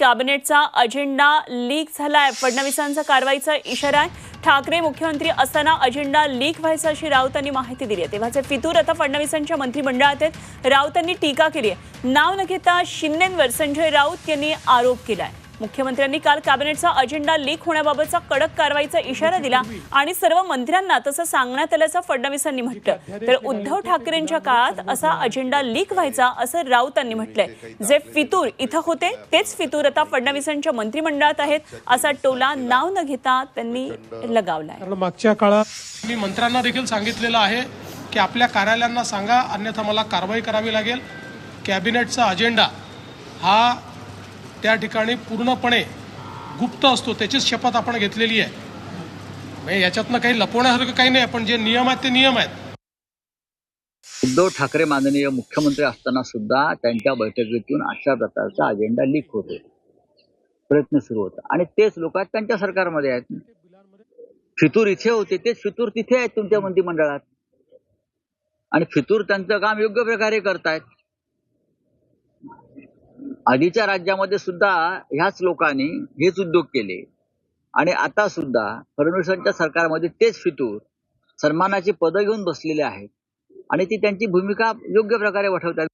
कॅबिनेटचा agenda leak झालाय. फडणवीसांचा कारवाईचा इशारा आहे. ठाकरे मुख्यमंत्री असताना अजेंडा लीक व्हायचा अशी राऊतांनी माहिती दिली आहे. तेव्हाचे फितूर आता फडणवीसांच्या मंत्रिमंडळात आहेत. राऊतांनी टीका केली आहे. नाव न घेता शिंदेंवर संजय राऊत यांनी आरोप केला आहे मुख्यमंत्र्यांनी काल कॅबिनेटचा अजेंडा लीक होण्याबाबतचा कडक कारवाईचा इशारा दिला आणि सर्व मंत्र्यांना तसं सांगण्यात आल्याचं फडणवीसांनी म्हटलं तर उद्धव ठाकरेंच्या काळात असा अजेंडा लीक व्हायचा असं राऊतांनी म्हटलंय. जे फितूर इथं होते तेच फितूर आता फडणवीसांच्या मंत्रिमंडळात आहेत. असा टोला नाव न घेता त्यांनी लगावलाय. कारण मागच्या काळात मी मंत्र्यांना देखील सांगितलेलं आहे की आपल्या कार्यालयांना सांगा अन्यथा मला कारवाई करावी लागेल. कॅबिनेटचा अजेंडा हा त्या ठिकाणी पूर्णपणे गुप्त असतो त्याचीच शपथ आपण घेतलेली आहे. म्हणजे याच्यातनं काही लपवण्यासारखं काही नाही पण जे नियम आहेत ते नियम आहेत. उद्धव ठाकरे माननीय मुख्यमंत्री असताना सुद्धा त्यांच्या बैठकीतून अशा प्रकारचा अजेंडा लीक होतो प्रयत्न सुरू होता. आणि तेच लोक आहेत त्यांच्या सरकारमध्ये आहेत. फितूर इथे होते तेच फितूर तिथे आहेत तुमच्या मंत्रिमंडळात. आणि फितूर त्यांचं काम योग्य प्रकारे करतायत. आधीच्या राज्यामध्ये सुद्धा ह्याच लोकांनी हेच उद्योग केले. आणि आता सुद्धा फडणवीसांच्या सरकारमध्ये तेच फितूर सन्मानाची पदं घेऊन बसलेले आहेत. आणि ती त्यांची भूमिका योग्य प्रकारे वठवतात.